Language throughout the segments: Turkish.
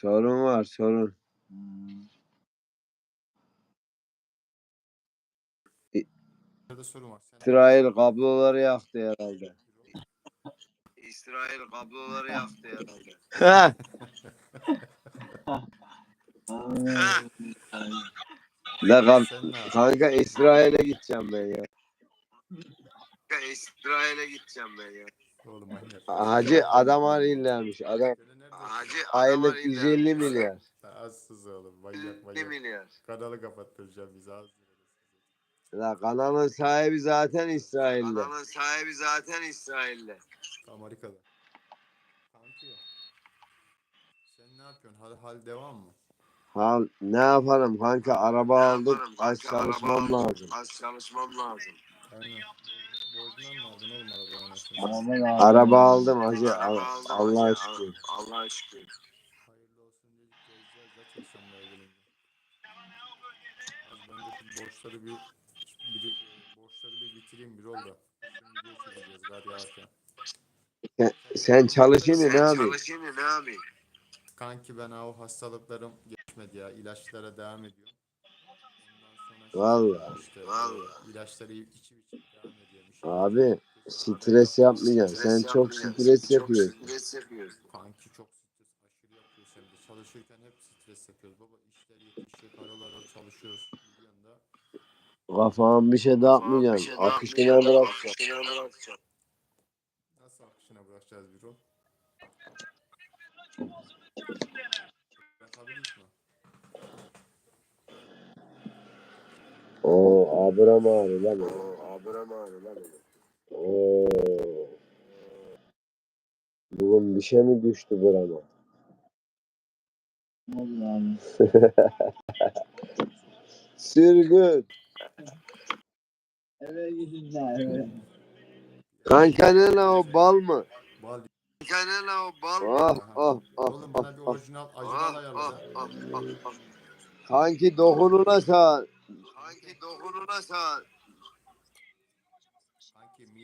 Sorun var sorun. Hmm. Nerede sorun var? İsrail kabloları yaktı herhalde. İsrail kabloları yaktı herhalde. La yapıyorsun? kanka İsrail'e gideceğim ben ya. Kanka İsrail'e gideceğim ben ya. Oğlum. Hacı adam arayınlarmış. Adam? Hacı aylık 150 milyar. Azsız oğlum. Manyak 150 manyak. milyar. Kanalı kapattıracağım bizi az. La kanalın sahibi zaten İsrail'de. Kanalın sahibi zaten İsrail'de. Amerika'da. Kanki. Sen ne yapıyorsun? Hal, hal devam mı? Hal ne yaparım kanka araba aldık az çalışmam lazım. Az çalışmam lazım. Aynen. Araba aldım hacı Araba Al- aldım Allah'a hacı, şükür. Allah'a şükür. Hayırlı olsun dedik gezeceğiz de çeksemle gelince. Az ben de şu borçları bir, bir borçları bir bitireyim bir oldu. Şimdi yağarken. Sen, sen çalışayım ne yapayım? çalışayım ne yapayım? Kanki ben o hastalıklarım geçmedi ya. ilaçlara devam ediyorum. Ondan sonra Vallahi. işte, Vallahi. e, ilaçları içip içip Abi stres yapmayacaksın. Sen çok yapmayacaksın, stres çok yapıyorsun. Stres yapıyorsun. Kanki çok stres aşırı yapıyoruz hem de. Çalışırken hep stres yapıyoruz. Baba işler yetişiyor, paralar çalışıyoruz. Bir şey Bir dağıtmayacaksın. şey Akışına dağıtmayacaksın, bırakacaksın. akışına bırakacaksın. Nasıl akışına bırakacağız bir o? Bırakabiliriz mi? Oo abram ağrı lan. o. Oo, abram ağrı lan. Oo. Bugün bir şey mi düştü burama? Ne oldu abi? Sürgün. Eve gidin de eve. Kanka ne lan o bal mı? Bal Kendine o bal. Ah ah ah Oğlum ah. bana bir ah. orijinal acı bal Ah, ayarla. ah, ah, ah, ah. Kanki dokununa sağ. Hangi dokununa sağ?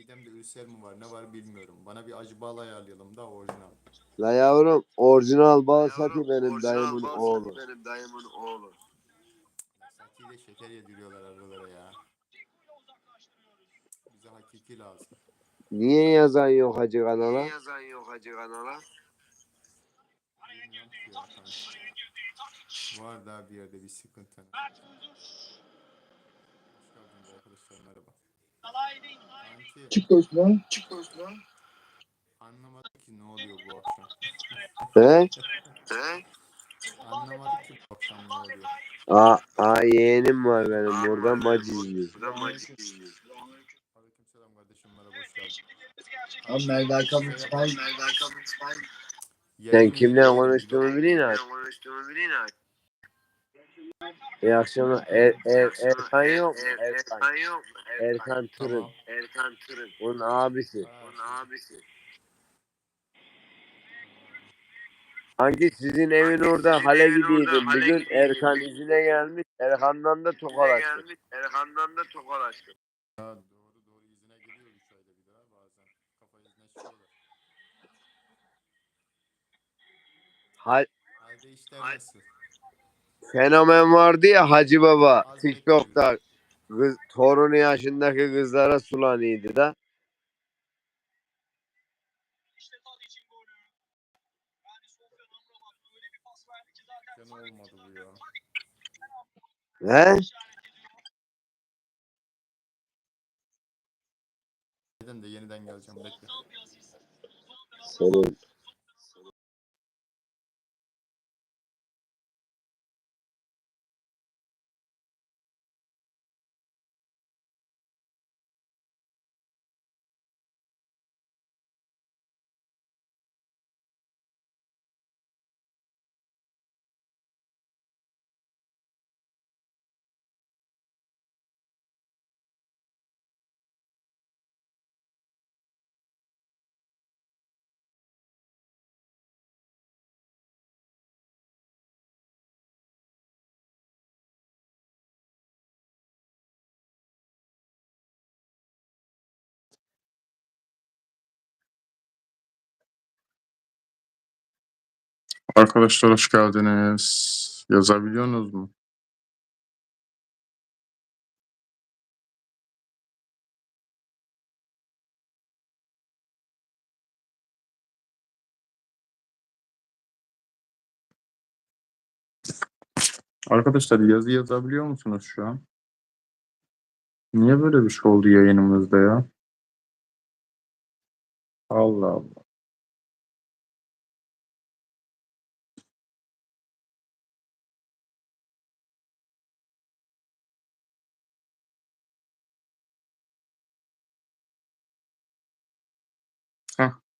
Midemde ülser mi var ne var bilmiyorum. Bana bir acı bal ayarlayalım da orijinal. La yavrum orijinal bal satı benim dayımın oğlu. Benim dayımın oğlu. Sakiyle şeker yediriyorlar aralara ya. Bize hakiki lazım. Niye yazan yok hacı kanala? Niye yazan yok hacı kanala? Var daha bir yerde bir sıkıntı. Hoş geldiniz arkadaşlar merhaba. Çık koşma. Çık koşma. anlamadık ki ne oluyor bu akşam. He? He? Anlamadık ki bu akşam ne oluyor. Aa, aa yeğenim var benim burada maç izliyor. Buradan maçı izliyoruz. Aleykümselam kardeşim merhaba hoş geldin. Abi Melda Kapı Spy. Sen. Ben konuştuğumu bilin ha. İyi akşamlar. Er, er, Erkan yok mu? Er- Erkan. Erkan yok mu? Erkan Tırın. Tamam. Erkan Tırın. Onun abisi. Ha, Onun abisi. Hangi sizin evin orada hale gidiyordum. Bugün Erkan izine gelmiş. Erkan'dan da tokalaştı. Erkan'dan da tokalaştı. Ha, doğru doğru izine geliyor üç ayda bir daha bazen. Kafa izine çıkıyorlar. Ha, Halde işler Hal- nasıl? Fenomen vardı ya Hacı Baba. TikTok'ta kız, torunu yaşındaki kızlara sulanıydı da. Gene olmadı bu ya. He? Neden de yeniden geleceğim bekle. Senin Arkadaşlar hoş geldiniz. Yazabiliyorsunuz mu? Arkadaşlar yazı yazabiliyor musunuz şu an? Niye böyle bir şey oldu yayınımızda ya? Allah Allah.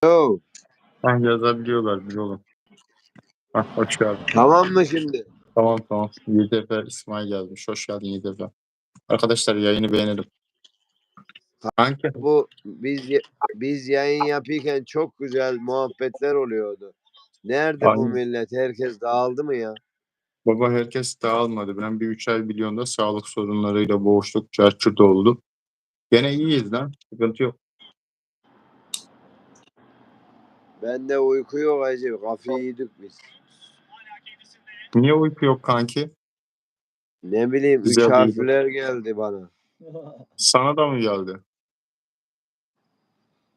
Yo, Ha, yazabiliyorlar bir oğlum. Hah, hoş geldin. tamam mı şimdi? Tamam tamam. Yiğidefe İsmail gelmiş. Hoş geldin Yiğidefe. Arkadaşlar yayını beğenelim. Kanki Bu biz biz yayın yapırken çok güzel muhabbetler oluyordu. Nerede bu Aynen. millet? Herkes dağıldı mı ya? baba herkes dağılmadı. Ben bir üç ay milyonda sağlık sorunlarıyla boğuştuk. Çarçurt oldu. Gene iyiyiz lan. Sıkıntı yok. Bende uyku yok acı. Kafayı yedik biz. Niye uyku yok kanki? Ne bileyim Güzel üç harfler geldi bana. Sana da mı geldi?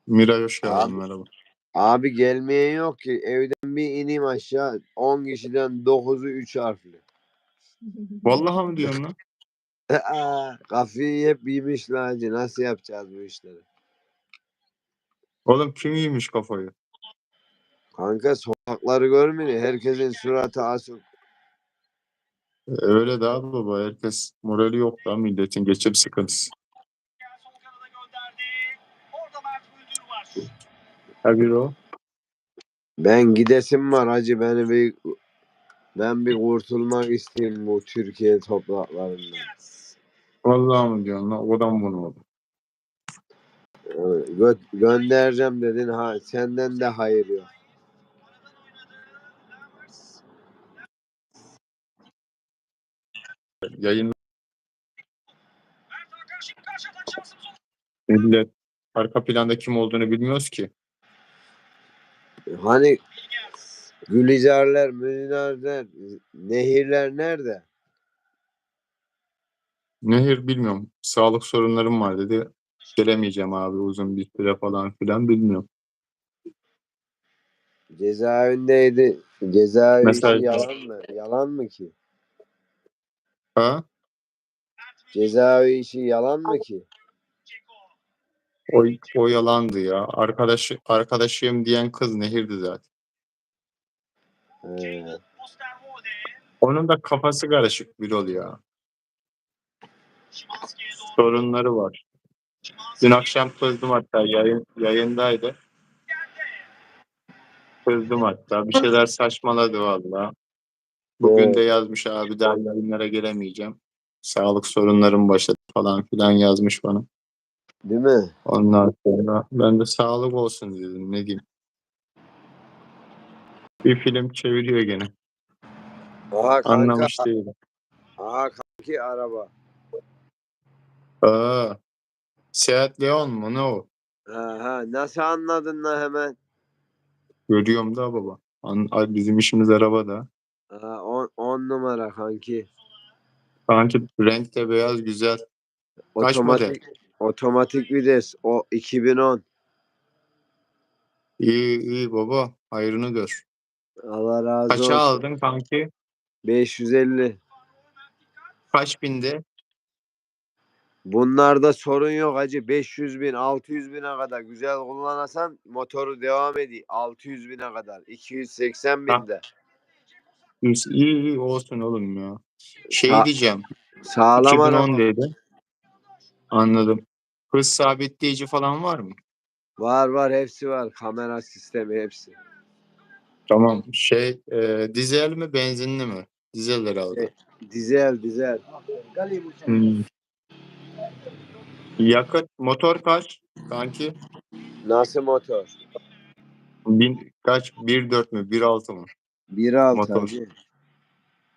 Miray hoş geldin Abi. merhaba. Abi gelmeyen yok ki. Evden bir ineyim aşağı. 10 kişiden 9'u 3 harfli. Vallahi mı diyorsun lan? Kafayı hep yemişler hacı. Nasıl yapacağız bu işleri? Oğlum kim yiymiş kafayı? Kanka sokakları görmüyor. Herkesin suratı asık. Öyle daha baba. Herkes morali yok lan milletin. Geçim sıkıntısı. Tabii o. Ben gidesim var hacı. Beni bir ben bir kurtulmak isteyeyim bu Türkiye topraklarından. Vallahi mı diyorsun lan? Odan bunu oldu. Evet, gö- göndereceğim dedin. Ha senden de hayır yok. Yayın millet arka planda kim olduğunu bilmiyoruz ki. Hani Gülizarlar, Münirler, Nehirler nerede? Nehir bilmiyorum. Sağlık sorunlarım var dedi. Gelemeyeceğim abi uzun bir süre falan filan bilmiyorum. Cezaevindeydi. Cezaevi Mesela- yalan mı? Yalan mı ki? Ha? Cezaevi işi yalan mı ki? O, o yalandı ya. Arkadaş, arkadaşıyım diyen kız Nehir'di zaten. He. Onun da kafası karışık bir ya. Sorunları var. Dün akşam kızdım hatta yayın, yayındaydı. Kızdım hatta. Bir şeyler saçmaladı valla. Bugün Evet. de yazmış abi daha yayınlara gelemeyeceğim. Sağlık sorunlarım başladı falan filan yazmış bana. Değil mi? Ondan sonra ben de sağlık olsun dedim ne diyeyim. Bir film çeviriyor gene. Aha kanka. Anlamış değilim. Aha kanki araba. Aa, Seat Leon mu ne o? Ha, ha. Nasıl anladın lan hemen? Görüyorum da baba. An, bizim işimiz arabada. Ha, on, on numara kanki. Sanki renk de beyaz güzel. Kaç Otomatik, otomatik vites. O 2010. İyi iyi baba. Hayrını gör. Allah razı Kaça olsun. aldın kanki? 550. Kaç binde? Bunlarda sorun yok hacı. 500 bin, 600 bine kadar güzel kullanasan motoru devam ediyor. 600 bine kadar. 280 Ha. İyi iyi olsun oğlum ya. Şey Ha, diyeceğim. Sağlam 2010 araba. dedi. Anladım. Hız sabitleyici falan var mı? Var var hepsi var. Kamera sistemi hepsi. Tamam. Şey e, dizel mi benzinli mi? Dizel herhalde. Şey- Dizel dizel. Hmm. Yakıt motor kaç kanki? Nasıl motor? Bin, kaç? 1.4 mü? 1.6 mı? 1.6 Motor. hacı.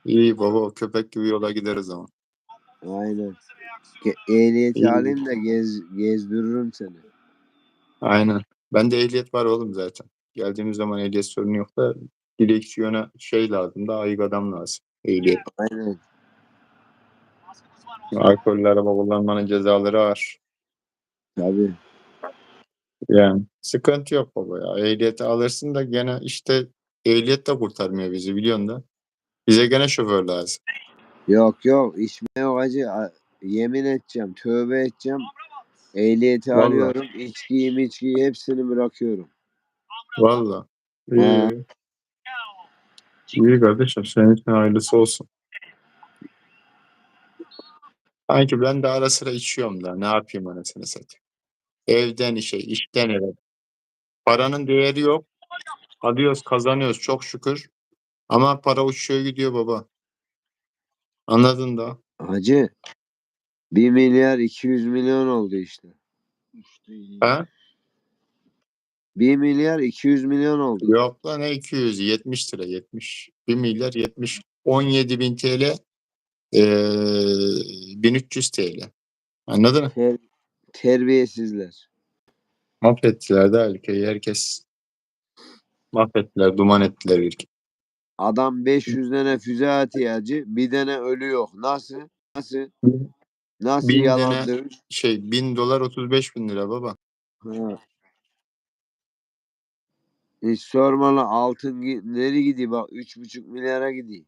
İyi baba köpek gibi yola gideriz ama. Aynen. Ge- ehliyeti İyi. alayım da gez, gezdiririm seni. Aynen. Bende ehliyet var oğlum zaten. Geldiğimiz zaman ehliyet sorunu yok da direksiyona şey lazım da ayık adam lazım. Ehliyet. Aynen. Alkollü araba kullanmanın cezaları ağır. Tabii. Yani sıkıntı yok baba ya. Ehliyeti alırsın da gene işte ehliyet de kurtarmıyor bizi biliyorsun da. Bize gene şoför lazım. Yok yok içme yok hacı. Yemin edeceğim. Tövbe edeceğim. Ehliyeti Vallahi. alıyorum. İçkiyi miçkiyi hepsini bırakıyorum. Valla. İyi. İyi kardeşim senin için hayırlısı olsun. Sanki ben de ara sıra içiyorum da ne yapayım anasını satayım. Evden işe, işten eve. Paranın değeri yok. Alıyoruz, kazanıyoruz çok şükür. Ama para uçuyor gidiyor baba. Anladın da. Hacı 1 milyar 200 milyon oldu işte. Ha? 1 milyar 200 milyon oldu. Yok lan ne 200 70 lira 70. 1 milyar 70. 17 bin TL eee 1300 TL. Anladın mı? Ter- terbiyesizler. Mahvettiler de ülkeyi herkes mahvettiler, duman ettiler ülkeyi. Adam 500 tane füze atıyor hacı. Bir tane ölü yok. Nasıl? Nasıl? Nasıl Bin yalan dövüş? Şey 1000 dolar 35 bin lira baba. Ha. Hiç sorma lan altın gi- nereye gidiyor bak 3,5 milyara gidiyor.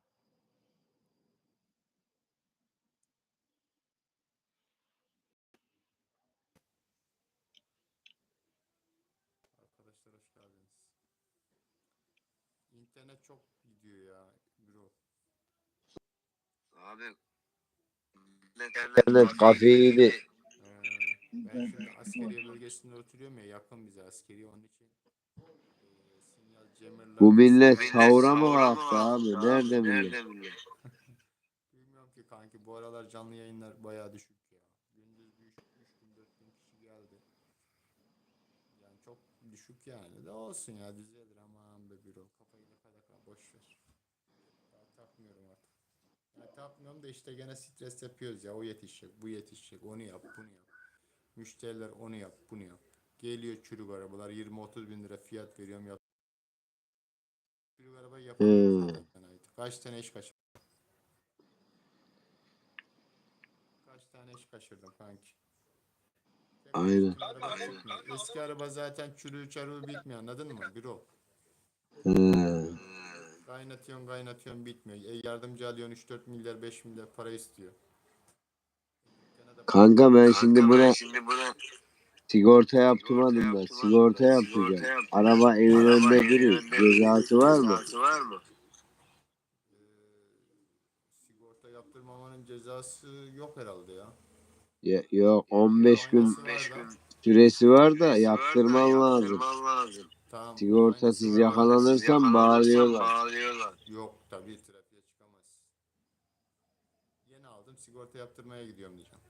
İnternet çok gidiyor ya bro. Abi. İnternet kafeydi. Ee, ben şimdi askeriye bölgesinde oturuyorum ya yakın bize askeri onun için e, cemirler Bu millet Millet sahura mı kalktı abi? Nerede millet? Millet? Bilmiyorum ki kanki bu aralar canlı yayınlar bayağı düşük ya. Gündüz bir 3 bin 4 bin kişi geldi. Yani çok düşük yani de olsun ya düzelir aman be biro kafayı da kadaka boş ver. Daha takmıyorum artık. Ya takmıyorum da işte gene stres yapıyoruz ya o yetişecek bu yetişecek onu yap bunu yap. Müşteriler onu yap bunu yap. Geliyor çürük arabalar 20-30 bin lira fiyat veriyorum yap. Çürük arabayı yapamıyoruz Hmm. Kaç tane iş kaçırdım. Kaç tane iş kaçırdım kanki. Aynen. eski araba araba zaten çürüğü çarığı bitmiyor anladın mı? Biro. He. Kaynatıyorsun kaynatıyorsun bitmiyor. E, yardımcı alıyorsun 3-4 milyar 5 milyar para istiyor. Da- Kanka ben şimdi buna sigorta yaptırmadım ben. yaptırmadım Sigorta yaptıracağım. Araba evin önünde duruyor. Cezası var mı? Var mı? Ee, sigorta yaptırmamanın cezası yok herhalde ya. Ya- Yok 15 gün Aynısı var 5 da. gün süresi var da süresi var da yaptırman lazım. yaptırman lazım. Tamam. Sigortasız yakalanırsan. Bağırıyorlar. Yok tabii trafiğe çıkamaz. Yeni aldım sigorta yaptırmaya gidiyorum diyeceğim.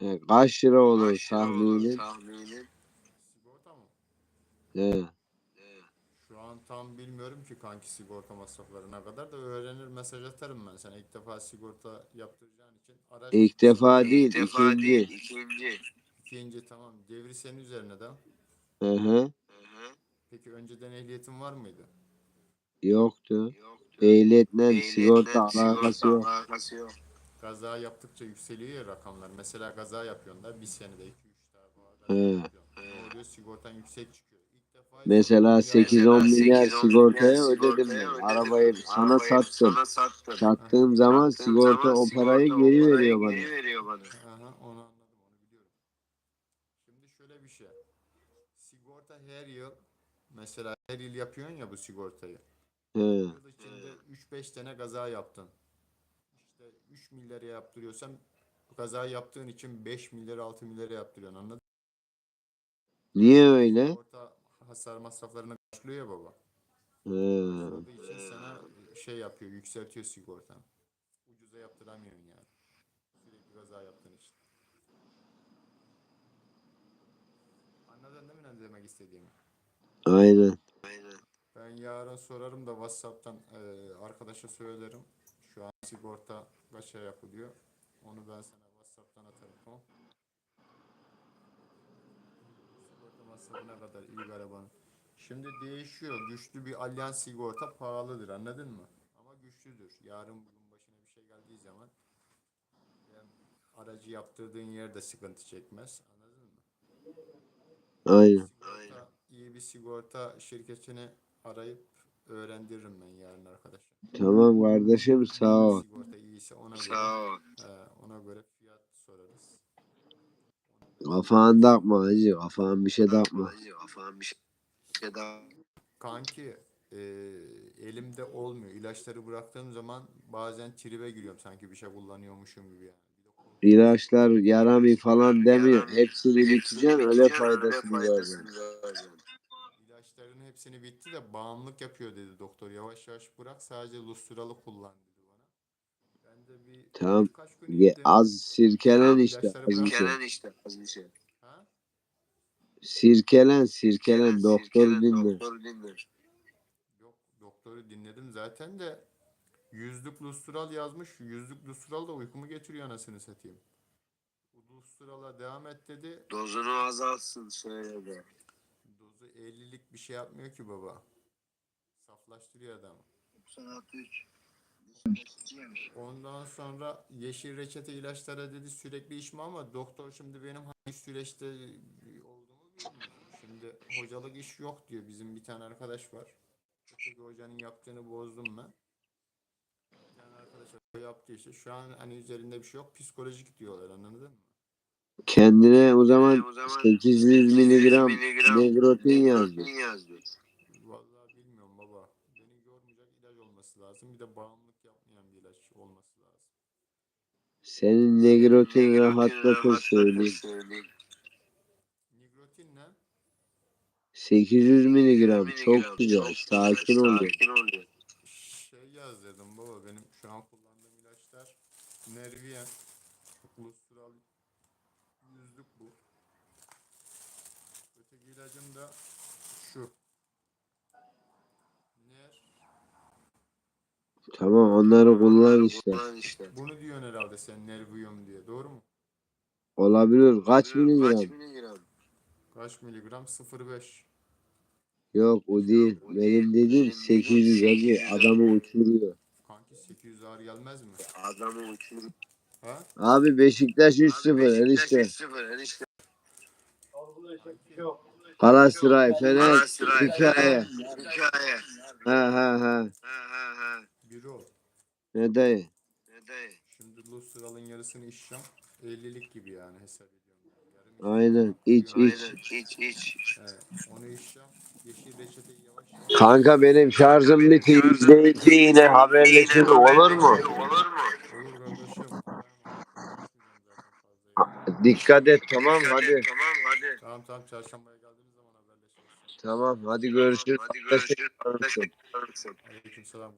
He, kaç lira olur Kaç lira olur tahmini? tahmini? Sigorta mı? He. Şu an tam bilmiyorum ki kanki sigorta masrafları ne kadar da öğrenir mesaj atarım ben sana. İlk defa sigorta yaptıracağın için. Araç İlk defa İlk değil, defa ikinci. değil, ikinci. İkinci tamam. Devri senin üzerine de. Hı hı. Peki önceden ehliyetin var mıydı? Yoktu. Yoktu. Ehliyetle sigorta alakası yok. alakası yok. Kaza yaptıkça yükseliyor ya rakamlar. Mesela kaza yapıyorsun da bir senede 2-3 defa. He. Ne oluyor? Sigortan yüksek çıkıyor. İlk defa Mesela sigorta- 8-10 Mesela milyar 8-10 sigortaya ödedim ben. ödedim Arabayı sana sattım. Sana sattım. Sattığım zaman sigorta zaman o parayı sigorta geri o parayı veriyor bana. Geri veriyor bana. Aha, onu anladım onu biliyorum. Şimdi şöyle bir şey. Sigorta her yıl mesela her yıl yapıyorsun ya bu sigortayı. He. Yıl içinde 3-5 tane kaza yaptın. İşte 3 milyara yaptırıyorsan bu kaza yaptığın için 5 milyar 6 milyara yaptırıyorsun anladın mı? Niye öyle? Sigorta hasar masraflarını karşılıyor ya baba. Olduğu için sana şey yapıyor, yükseltiyor sigortan. Ucuza yaptıramıyorsun yani. Sürekli kaza yaptığın için. Anladın değil mi ne demek istediğimi? Aynen. Ben yarın sorarım da WhatsApp'tan eee, arkadaşa söylerim. Şu an sigorta kaça yapılıyor. Onu ben sana WhatsApp'tan atarım tamam. Sigorta ne kadar ilk arabanın. Şimdi değişiyor. Güçlü bir alyans sigorta pahalıdır anladın mı? Ama güçlüdür. Yarın bugün başına bir şey geldiği zaman hem aracı yaptırdığın yer de sıkıntı çekmez. Anladın mı? Aynen. Sigorta, iyi bir sigorta şirketini arayıp öğrendiririm ben yarın arkadaşlar. Tamam kardeşim sağ ol. Sigorta iyiyse ona göre, Sağ ol. he, ona göre fiyat sorarız. Kafan takma hacı. Kafan bir şey takma. Kafam bir şey daha. Kanki e, elimde olmuyor. İlaçları bıraktığım zaman bazen tribe giriyorum sanki bir şey kullanıyormuşum gibi yani. Bir de korkuyorum. İlaçlar yaramıyor falan demiyor. Yaramıyor. Hepsini biteceksin öyle faydasını göreceksin. göreceksin. Hepsini bitti de bağımlılık yapıyor dedi doktor. Yavaş yavaş bırak sadece lusturalı kullan dedi bana. Ben de bir Tamam. birkaç gün Ye-. Az sirkelen işte. ilaçları Az bir şey. Sirkelen işte az bir şey. Ha? Sirkelen sirkelen doktor Sirkelen, dinle. Doktor dinler. Yok doktoru dinledim zaten de yüzlük lustural yazmış. Yüzlük lustural da uykumu getiriyor anasını satayım. Bu lusturala devam et dedi. Dozunu azaltsın söyledi. Dozu 50'lik bir şey yapmıyor ki baba. Saflaştırıyor adamı. 93. Ondan sonra yeşil reçete ilaçlara dedi sürekli içme ama doktor şimdi benim hangi süreçte olduğumu bilmiyor. Şimdi hocalık iş yok diyor. Bizim bir tane arkadaş var. Öteki hocanın yaptığını bozdum ben. Bir tane arkadaş yaptı işte. Şu an hani üzerinde bir şey yok. Psikolojik diyorlar anladın mı? Kendine o zaman O zaman 800 miligram negrotin yazdı. Vallahi bilmiyorum baba. Beni yormayacak ilaç olması lazım. Bir de bağımlılık yapmayan bir ilaç olması lazım. Senin negrotin rahatlatır söyleyeyim. Nigrotin ne? 800 miligram çok güzel. Sakin oluyor. Şey yaz dedim baba benim şu an kullandığım ilaçlar Nerviyen, Lustral yüzlük bu. Öteki ilacım da şu. Ner. Tamam onları kullan işte. Bunu diyorsun herhalde sen Nervium diye doğru mu? Olabilir. Kaç miligram? Kaç miligram? Kaç miligram? 0.5. Yok o değil. Benim dediğim 800 hacı. Adamı uçuruyor. Kanki 800 ağır gelmez mi? Adamı uçurur. Ha? Abi Beşiktaş 3-0 Beşiktaş enişte. 3-0 enişte. Galatasaray, Fener hikaye. Hikaye. Ha ha ha. Ha ha ha. Bir ol. Ne dayı? Ne dayı? Şimdi Lustral'ın yarısını içeceğim. 50'lik gibi yani hesap ediyorum. Yarım. Aynen. İç iç. Aynen. İç iç. Evet, onu içeceğim. Yeşil reçeteyi yavaş Kanka benim şarjım bitiyor. %2 yine haberleşir olur mu? Olur mu? Dikkat et tamam Dikkat hadi. et, Tamam hadi. Tamam tamam çarşambaya. Tamam hadi görüşürüz. Hadi görüşürüz. Aleyküm selam.